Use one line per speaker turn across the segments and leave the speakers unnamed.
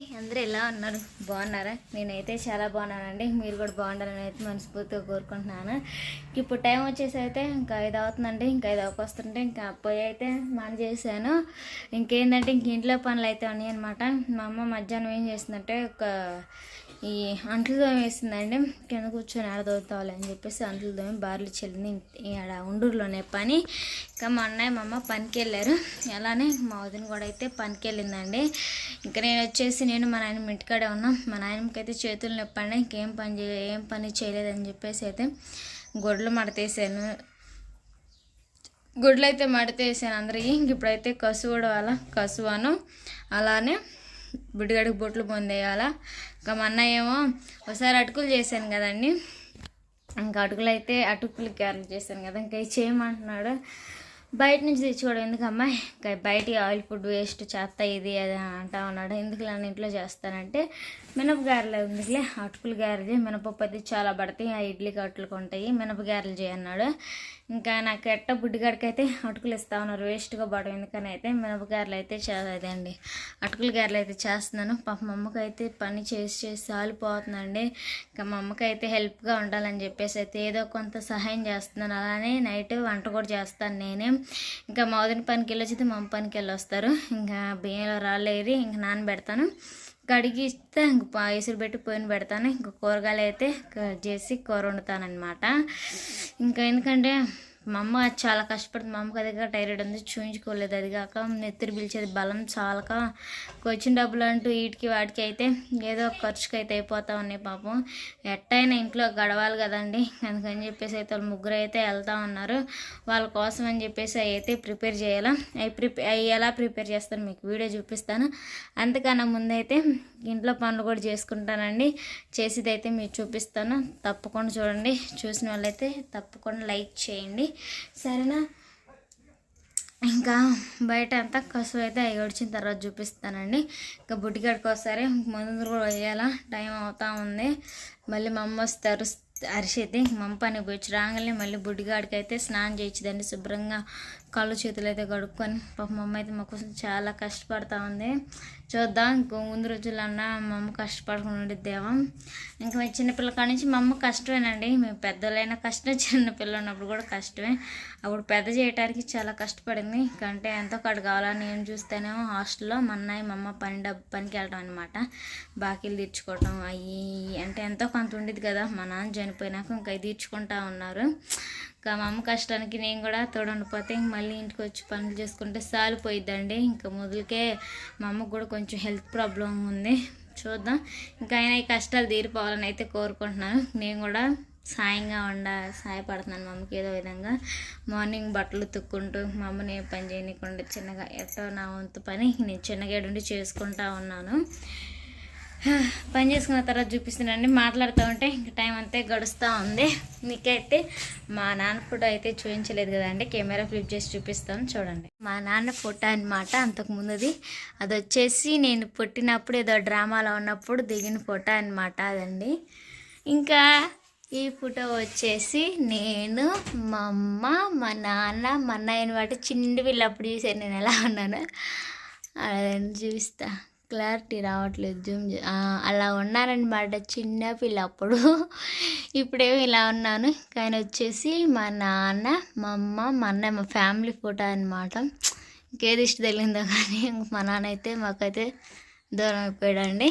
అందరూ ఎలా ఉన్నారు? బాగున్నారా? నేనైతే చాలా బాగున్నానండి. మీరు కూడా బాగుండాలని అయితే మనస్ఫూర్తిగా కోరుకుంటున్నాను. ఇప్పుడు టైం వచ్చేసి అయితే ఇంకా ఐదు అవుతుందండి. ఇంకా ఐదు వస్తుంటే ఇంకా పొయ్యి అయితే మన చేశాను. ఇంకేంటంటే ఇంక ఇంట్లో పనులు అయితే ఉన్నాయి అనమాట మా అమ్మ మధ్యాహ్నం ఏం చేసిందంటే ఒక ఈ అంట్లు వేసిందండి కింద కూర్చొని ఆడదవుతావాలి అని చెప్పేసి అంట్లు దోమ బార్లు చెల్లింది ఆడ ఉండూరులోనే పని. ఇంకా మా అన్నయ్య మా అమ్మ పనికి వెళ్ళారు అలానే మా వదిన కూడా అయితే పనికి వెళ్ళిందండి ఇంకా నేను వచ్చేసి నేను మా నాయనమ్మ ఇంటికాడే ఉన్నాం. మా నాయనమ్మకి అయితే చేతులు నొప్పండి. ఇంకేం పని చే ఏం పని చేయలేదని చెప్పేసి అయితే గొడ్లు మడతేసాను. గుడ్లు అయితే మడతేసాను అందరికి. ఇంక ఇప్పుడైతే కసువుడు కూడా వాళ్ళ కసువాను అలానే బిడ్డగడికి బొట్లు పొందేయాలా? ఇంకా మా అన్న ఏమో ఒకసారి అటుకులు చేశాను కదండి. ఇంకా అటుకులు అయితే అటుకులు క్యారెట్ చేశాను కదా ఇంకా ఇది చేయమంటున్నాడు. బయట నుంచి తెచ్చుకోవడం ఎందుకమ్మా? ఇంకా బయట ఆయిల్ ఫుడ్ వేస్ట్ చేస్తా ఇది అది అంటా ఉన్నాడు. ఎందుకు నేను ఇంట్లో చేస్తానంటే మినప గారెలు ఎందుకులే అటుకులు గారెలు. మినపప్పు అయితే చాలా పడతాయి. ఆ ఇడ్లీ కట్టులు ఉంటాయి మినపగారెలు చేయన్నాడు. ఇంకా నాకు ఎట్ట బుడ్డిగాడికి అయితే అటుకులు ఇస్తా ఉన్నారు వేస్ట్గా పడడం ఎందుకని అయితే మినపగారలు అయితే చేదండి అటుకులు గారెలు అయితే చేస్తున్నాను. పాప మా అమ్మకి అయితే పని చేసి చేసి సాలిపోతుందండి. ఇంకా మా అమ్మకి అయితే హెల్ప్గా ఉండాలని చెప్పేసి అయితే ఏదో కొంత సహాయం చేస్తున్నాను. అలానే నైట్ వంట కూడా చేస్తాను నేనే. ఇంకా మా వదిన పనికి వచ్చి మా అమ్మ పనికి వెళ్ళి వస్తారు ఇంకా బియ్యంలో రాళ్ళేరి ఇంకా నానబెడతాను. కడిగిస్తే ఇంక పా- పెట్టి పోయిన పెడతాను. ఇంక కూరగాయలు అయితే కట్ చేసి కూర వండుతాను ఇంకా ఎందుకంటే మా అమ్మ చాలా కష్టపడుతుంది. మా అమ్మకి అదిగా టైరాయిడ్ ఉంది. చూయించుకోలేదు అది కాక నెత్తిరి పిలిచేది బలం చాలక వచ్చిన డబ్బులు అంటూ వీటికి వాటికి అయితే ఏదో ఖర్చుకి అయితే అయిపోతా ఉన్నాయి పాపం. ఎట్టయినా ఇంట్లో గడవాలి కదండి. అందుకని చెప్పేసి అయితే వాళ్ళు ముగ్గురు అయితే వెళ్తా ఉన్నారు. వాళ్ళ కోసం అని చెప్పేసి అవి అయితే ప్రిపేర్ చేయాలా? అవి ప్రిపేర్ అవి ఎలా ప్రిపేర్ చేస్తాను మీకు వీడియో చూపిస్తాను. అంతకన్నా ముందైతే ఇంట్లో పనులు కూడా చేసుకుంటానండి. చేసేది అయితే మీకు చూపిస్తాను. తప్పకుండా చూడండి. చూసిన వాళ్ళైతే తప్పకుండా లైక్ చేయండి. సరేనా? ఇంకా బయట అంతా కసువు అయితే అవి తర్వాత చూపిస్తానండి. ఇంకా బుడ్డిగడికి ఒకసారి ముందు కూడా వేయాలా? టైం అవుతా ఉంది. మళ్ళీ మా అమ్మ వస్తారు అరిసేది. అయితే అమ్మ పనికి పోయి రాగానే మళ్ళీ బుడ్డిగాడికి అయితే స్నానం చేయించదండి శుభ్రంగా. కాళ్ళు చేతులు అయితే కడుక్కొని పాప మా అమ్మ అయితే మా కోసం చాలా కష్టపడతా ఉంది. చూద్దాం ఇంకో ముందు రోజులన్నా మా అమ్మ కష్టపడకుండా ఉండిద్దేమో. ఇంకా మేము చిన్నపిల్ల కాడ నుంచి మా అమ్మ కష్టమేనండి. మేము పెద్దలైనా కష్టం చిన్నపిల్ల ఉన్నప్పుడు కూడా కష్టమే. అప్పుడు పెద్ద చేయడానికి చాలా కష్టపడింది. అంటే ఎంతో కాడు కావాలని నేను చూస్తేనేమో హాస్టల్లో మా అన్నయ్య మా అమ్మ పని డబ్బు పనికి వెళ్ళడం అనమాట బాకీలు తీర్చుకోవటం అవి అంటే ఎంతో కొంత ఉండేది కదా. మా నాన్న చనిపోయినాక ఇంకా అవి తీర్చుకుంటా ఉన్నారు. ఇంకా మా అమ్మ కష్టానికి నేను కూడా తోడుండిపోతే ఇంక మళ్ళీ ఇంటికి వచ్చి పనులు చేసుకుంటే సాలిపోయిద్దండి. ఇంకా మొదలుకే మా అమ్మకు కూడా కొంచెం హెల్త్ ప్రాబ్లం ఉంది. చూద్దాం. ఇంకా అయినా ఈ కష్టాలు తీరిపోవాలని అయితే కోరుకుంటున్నాను. నేను కూడా సాయంగా ఉండ సాయపడుతున్నాను మా అమ్మకి ఏదో విధంగా. మార్నింగ్ బట్టలు తుక్కుంటూ మా అమ్మని పని చేయనీయకుండా చిన్నగా ఎట్టో నా వంతు పని నేను చిన్నగా ఉండి చేసుకుంటా ఉన్నాను. పని చేసుకున్న తర్వాత చూపిస్తున్నానండి. మాట్లాడుతూ ఉంటే ఇంకా టైం అంతే గడుస్తూ ఉంది. మీకైతే మా నాన్న ఫోటో అయితే చూపించలేదు కదండి కెమెరా ఫ్లిప్ చేసి చూపిస్తాను చూడండి. మా నాన్న ఫోటో అనమాట అంతకు ముందుది. అది వచ్చేసి నేను పుట్టినప్పుడు ఏదో డ్రామాలో ఉన్నప్పుడు దిగిన ఫోటో అనమాట అదండి. ఇంకా ఈ ఫోటో వచ్చేసి నేను మా అమ్మ మా నాన్న మా అన్నయ్యని వాటి చిన్న పిల్లప్పుడు చూసాను నేను ఎలా ఉన్నాను. అదని చూపిస్తాను క్లారిటీ రావట్లేదు జూమ్ అలా ఉన్నానన్నమాట చిన్న పిల్ల అప్పుడు ఇప్పుడేమో ఇలా ఉన్నాను. కానీ వచ్చేసి మా నాన్న మా అమ్మ మా అన్నయ్య మా ఫ్యామిలీ ఫోటో అనమాట ఇంకేది ఇష్టం తెలియదో కానీ ఇంక మా నాన్న అయితే మాకైతే దూరం అయిపోయాడండి.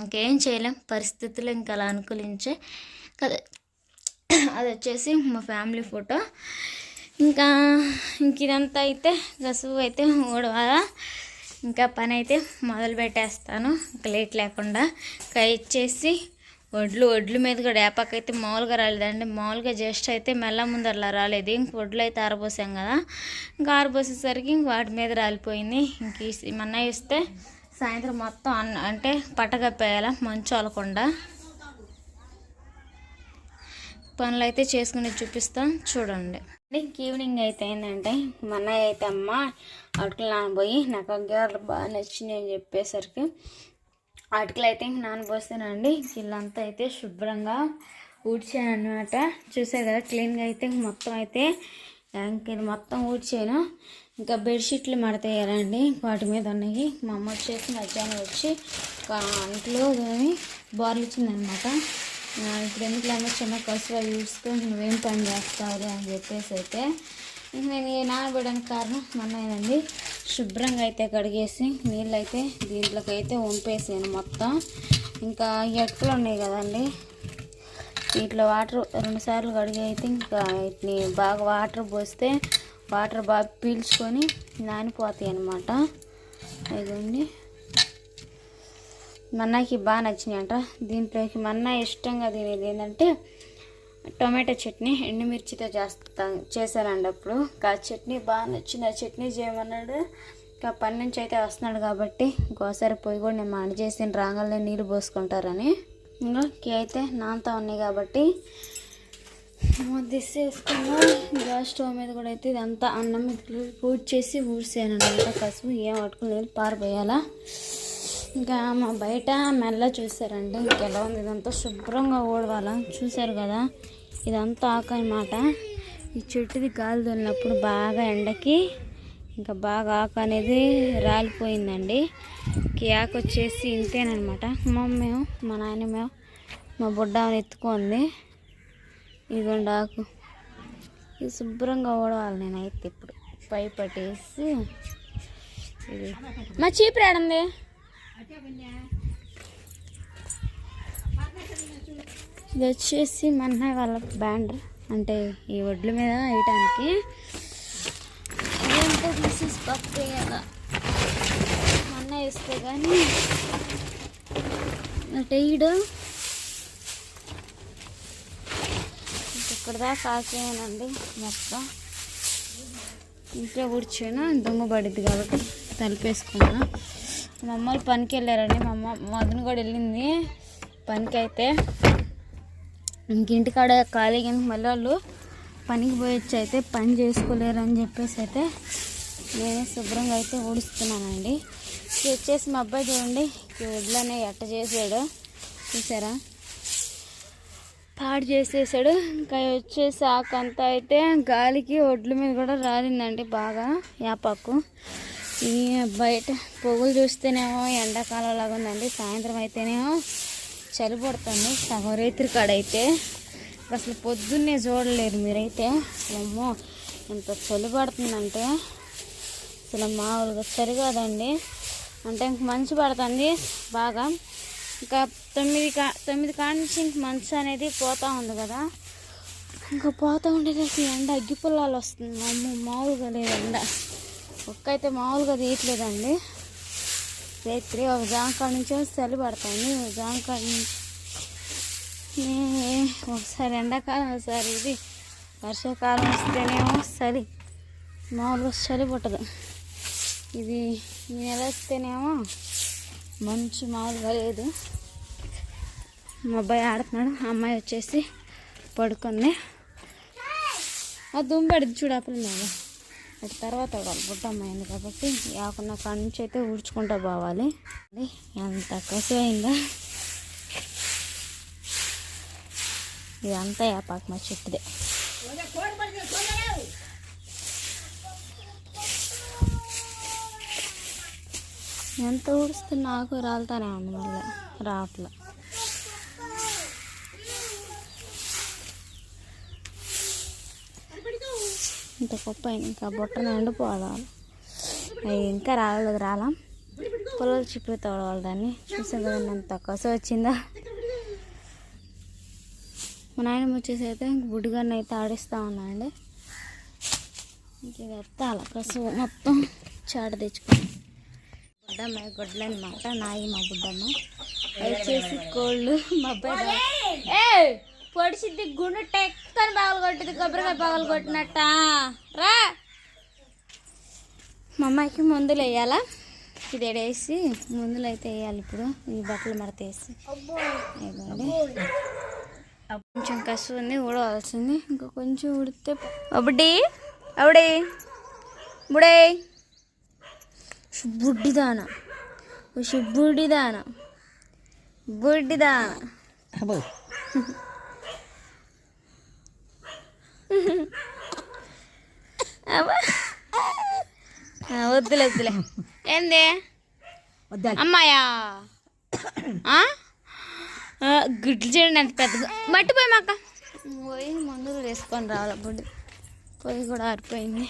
ఇంకేం చేయలేం. పరిస్థితులు ఇంకా అలా అనుకూలించే కదా. అది వచ్చేసి మా ఫ్యామిలీ ఫోటో. ఇంకా ఇంక ఇదంతా అయితే గసువు అయితే ఊడవాలా. ఇంకా పని అయితే మొదలు పెట్టేస్తాను. ఇంకా లేట్ లేకుండా ఇంకా ఇచ్చేసి వడ్లు వడ్ల మీద కూడా ఏపాక అయితే మామూలుగా రాలేదండి. మామూలుగా జస్ట్ అయితే మెల్ల ముందరలా రాలేదు. ఇంక వడ్లు అయితే ఆరబోసాం కదా. ఇంకా ఆరబోసేసరికి ఇంక వాటి మీద రాలిపోయింది. ఇంక ఈ ఇస్తే సాయంత్రం మొత్తం అన్న అంటే పట్టగప్పేయాల మంచు అలకుండా పనులు అయితే చేసుకుని చూపిస్తాం చూడండి. ఇంక ఈవినింగ్ అయితే ఏంటంటే మా అయితే అమ్మ అటుకులు నానబోయి నాకు గేర్లు బాగా నచ్చింది అని చెప్పేసరికి అటుకులు అయితే ఇంక నానబోస్తానండి. ఇల్లంతా అయితే శుభ్రంగా ఊడ్చాను అనమాట చూసే కదా క్లీన్గా అయితే ఇంక మొత్తం అయితే ఇంక మొత్తం ఊడ్చాను. ఇంకా బెడ్షీట్లు మడతేయాలండి. వాటి మీద ఉన్నాయి. మా అమ్మ వచ్చేసి మధ్యాహ్నం వచ్చి ఒక అంట్లో బార్లు ఇచ్చిందనమాట ఇప్పుడు ఎందుకు చిన్న కసువ చూసుకొని నువ్వేం పని చేస్తావులే అని చెప్పేసి అయితే నేను ఈ నానబెట్టడానికి కారణం మా శుభ్రంగా అయితే కడిగేసి నీళ్ళు అయితే దీంట్లోకి అయితే వంపేసాను మొత్తం. ఇంకా ఎట్లు ఉన్నాయి కదండి వీటిలో వాటర్ రెండు సార్లు కడిగి అయితే ఇంకా వీటిని బాగా వాటర్ పోస్తే వాటర్ బాగా పీల్చుకొని నానిపోతాయి అన్నమాట. ఇదండి మన్నాకి బాగా నచ్చినాయి అంట దీంట్లోకి మన్నా ఇష్టంగా తినేది ఏంటంటే టొమాటో చట్నీ ఎండుమిర్చితో చేస్తా చేశానండి అప్పుడు ఆ చట్నీ బాగా నచ్చింది. ఆ చట్నీ చేయమన్నాడు. ఇంకా పని నుంచి అయితే వస్తున్నాడు కాబట్టి ఇంకోసారి పొయ్యి కూడా నేను మండి చేసిన రాగానే నీళ్ళు పోసుకుంటారని. ఇంకా అయితే నాంతా ఉన్నాయి కాబట్టి దిస్ వేసుకున్నా గ్యాస్ స్టవ్ మీద కూడా అయితే ఇదంతా అన్నం ఇట్లు పూజ చేసి ఊడ్చాను అనమాట కసుపు ఏం పట్టుకుని పారిపోయాలా ఇంకా మా బయట మెల్ల చూసారండి ఇంకెలా ఉంది ఇదంతా శుభ్రంగా ఓడవాల చూసారు కదా? ఇదంతా ఆకు అనమాట ఈ చెట్టుది గాలి తోలినప్పుడు బాగా ఎండకి ఇంకా బాగా ఆకు అనేది రాలిపోయిందండి. ఈ ఆకు వచ్చేసి ఇంతేనమాట మా మేము మా నాయనమే మా బుడ్డ ఎత్తుకుంది. ఇదిగోండి ఆకు. ఇది శుభ్రంగా ఓడవాలి నేనైతే ఇప్పుడు. పై పట్టేసి ఇది. మా చీపు ఇది వచ్చేసి మా వాళ్ళ బ్యాండ్. అంటే ఈ ఒడ్ల మీద వేయటానికి. ఇదంతా తీసేసి పప్పు వేయాలా అన్నయ్య వేస్తే కానీ టెయ్యడు ఇక్కడ దాకా ఆకేనండి మొత్తం. ఇంట్లో కూర్చొని దుమ్ము పడిద్ది కాబట్టి తలిపేసుకున్నా. మా అమ్మ వాళ్ళు పనికి వెళ్ళారండి. మా అమ్మ మదన కూడా వెళ్ళింది పనికి అయితే ఇంక ఇంటికాడ ఖాళీగా మళ్ళీ వాళ్ళు పనికి పోయొచ్చి అయితే పని చేసుకోలేరు అని చెప్పేసి అయితే నేనే శుభ్రంగా అయితే ఊడుస్తున్నానండి. ఇది వచ్చేసి మా అబ్బాయి చూడండి ఈ వడ్లనే ఎట్ట చేసాడు. చూసారా? పాడు చేసేసాడు. ఇంకా వచ్చేసి ఆకంతా అయితే గాలికి ఒడ్ల మీద కూడా రాలిందండి బాగా యాపాకు. ఈ బయట పొగులు చూస్తేనేమో ఎండాకాలం లాగా ఉందండి సాయంత్రం అయితేనేమో చలి పడుతుంది సగం రైతురి కాడైతే అసలు పొద్దున్నే చూడలేరు మీరైతే. అమ్మో ఎంత చలి పడుతుందంటే. అసలు మామూలుగా చలి కాదండి అంటే ఇంక మంచు పడుతుంది బాగా. ఇంకా తొమ్మిది కా తొమ్మిది కాడ నుంచి ఇంక మంచు అనేది పోతూ ఉంది కదా. ఇంకా పోతూ ఉండేసరికి ఎండ అగ్గిపుల్లాలు వస్తుంది. అమ్మ మామూలుగా లేదు ఎండ. ఒక్క అయితే మామూలుగా తీయట్లేదండి. రేత్రి ఒక జామకాడ నుంచి చలి పడుతుంది. ఒక జామకాడ నుంచి ఒకసారి ఎండాకాలం ఒకసారి ఇది వర్షాకాలం వస్తేనేమో చలి మామూలుగా చలి పుట్టదు. ఇది ఈ నెల వస్తేనేమో మంచు మామూలుగా లేదు. మా అబ్బాయి ఆడుతున్నాడు. ఆ అమ్మాయి వచ్చేసి పడుకుంది. ఆ దుంబడిది చూడు అప్పుడు మేము తర్వాత వాడాలి అయింది కాబట్టి ఆకున్న కాడి నుంచి అయితే ఊడ్చుకుంటూ పోవాలి. ఎంత ఎంత అయిందా ఇదంతా యాపాకు మా చెట్టుదే. ఎంత ఊడుస్తున్నా ఆకు రాలుతానే ఉంది మళ్ళీ రావట్లే ఇంత గొప్ప అయింది ఇంకా బుట్టను ఎండిపోవాలి? అవి ఇంకా రాలేదు రాలా? పొలాలు చిప్పి తోడవాలి దాన్ని. చూసాం కదండి అంత కస వచ్చిందా? మా నాయనమ్మ వచ్చేసి అయితే ఇంక బుడ్డిగాన్ని అయితే ఆడిస్తూ ఉన్నాండి ఇంక ఇది ఎత్తాల కసు మొత్తం చాట తెచ్చుకోండి బుడ్డమ్మ గొడ్లు అనమాట నాయి మా బుడ్డమ్మ. అవి వచ్చేసి కోళ్ళు మా అబ్బాయి పొడిచిద్ది గుండు టెక్కని పగలు కొట్టింది కొబ్బరికాయ పగలు కొట్టినట్ట రా. మా అమ్మాయికి మందులు వేయాలా? ఇది వేసి మందులు అయితే వేయాలి ఇప్పుడు. ఈ బట్టలు మడత వేసి. కొంచెం కసు ఉంది ఊడవలసింది. ఇంకా కొంచెం ఉడితే అబ్బడి అవిడే బుడే బుడ్డిదాన. బుడ్డిదాన. బుడ్డిదాన. వద్దులే వద్దులే. ఏంది? అమ్మాయా? గుడ్లు చూడండి అంత పెద్దగా. మట్టిపోయి మాక పోయి మందులు వేసుకొని రావాలి బుడ్డి పొయ్యి కూడా ఆరిపోయింది.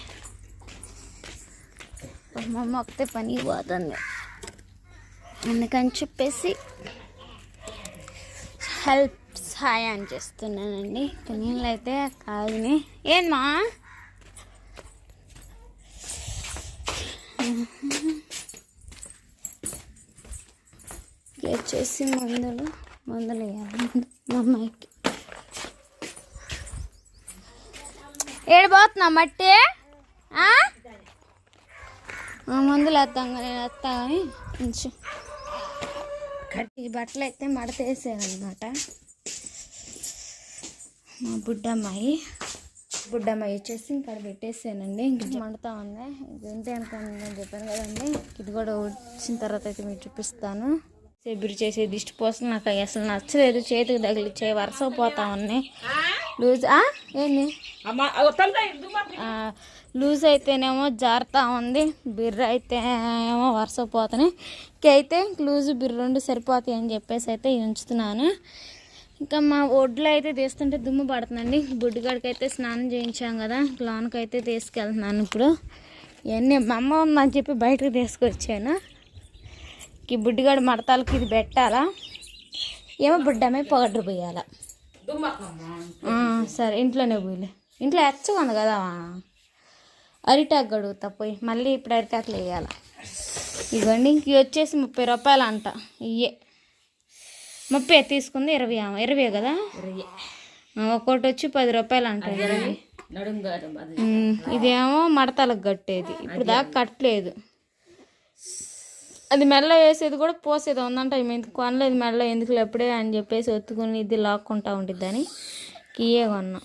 మా అమ్మ ఒకతే పని పోతుంది. అందుకని చెప్పేసి హెల్ప్ సహాయం చేస్తున్నానండి. ఇంకా అయితే కాగినాయి ఏంమా వచ్చేసి మందులు మందులు వేయాలి. మా అమ్మాయికి. ఏడిపోతున్నా మట్టి? మందులు వేస్తాం నేను వేస్తా కానీ కొంచెం ఈ బట్టలు అయితే మడత మా బుడ్డమ్మాయి బుడ్డమ్మాయి వచ్చేసి ఇక్కడ పెట్టేసానండి ఇంక మండుతా ఉంది. ఇదేంటి అనుకోండి నేను చెప్పాను కదండి. ఇది కూడా వచ్చిన తర్వాత అయితే మీకు చూపిస్తాను. సెబ్బిరి చేసే దిష్టి పోసం నాకు అసలు నచ్చలేదు. చేతికి తగిలిచ్చే వరుస పోతా ఉన్నాయి లూజ్ ఆ? ఏంది? లూజ్ అయితేనేమో జారుతా ఉంది బిర్ర అయితే ఏమో వరుస పోతున్నాయి అయితే లూజు బిర్ర రెండు సరిపోతాయి అని చెప్పేసి అయితే ఉంచుతున్నాను. ఇంకా మా ఒడ్లో అయితే తీస్తుంటే దుమ్ము పడుతుందండి. బుడ్డిగాడికి అయితే స్నానం చేయించాం కదా లోనకి అయితే తీసుకెళ్తున్నాను ఇప్పుడు. ఇవన్నీ మా అమ్మ ఉందని చెప్పి బయటకు తీసుకొచ్చాను. ఈ బుడ్డిగాడి మడతాలకి ఇది పెట్టాలా? ఏమో బుడ్డమే పౌడర్ పోయాలా సరే ఇంట్లోనే పోయిలే. ఇంట్లో ఎచ్చగా ఉంది కదా అరిటాకు గడుగుతా పోయి. మళ్ళీ ఇప్పుడు అరిటాకులు వేయాలి. ఇవ్వండి ఇంక ఇవి వచ్చేసి ముప్పై రూపాయలు అంట ఇయ్యే. ముప్పై తీసుకుంది ఇరవై ఇరవై కదా? ఒక్కోటి వచ్చి పది రూపాయలు అంట ఇదేమో మడతలకు కట్టేది. ఇప్పుడు దాకా కట్టలేదు. అది మెల్ల వేసేది కూడా పోసేది ఉందంట. ఈమె కొనలేదు మెల్ల. ఎందుకు ఎప్పుడే అని చెప్పేసి ఒత్తుకుని ఇది లాక్కుంటా ఉండిద్దని. కియే కొన్నా.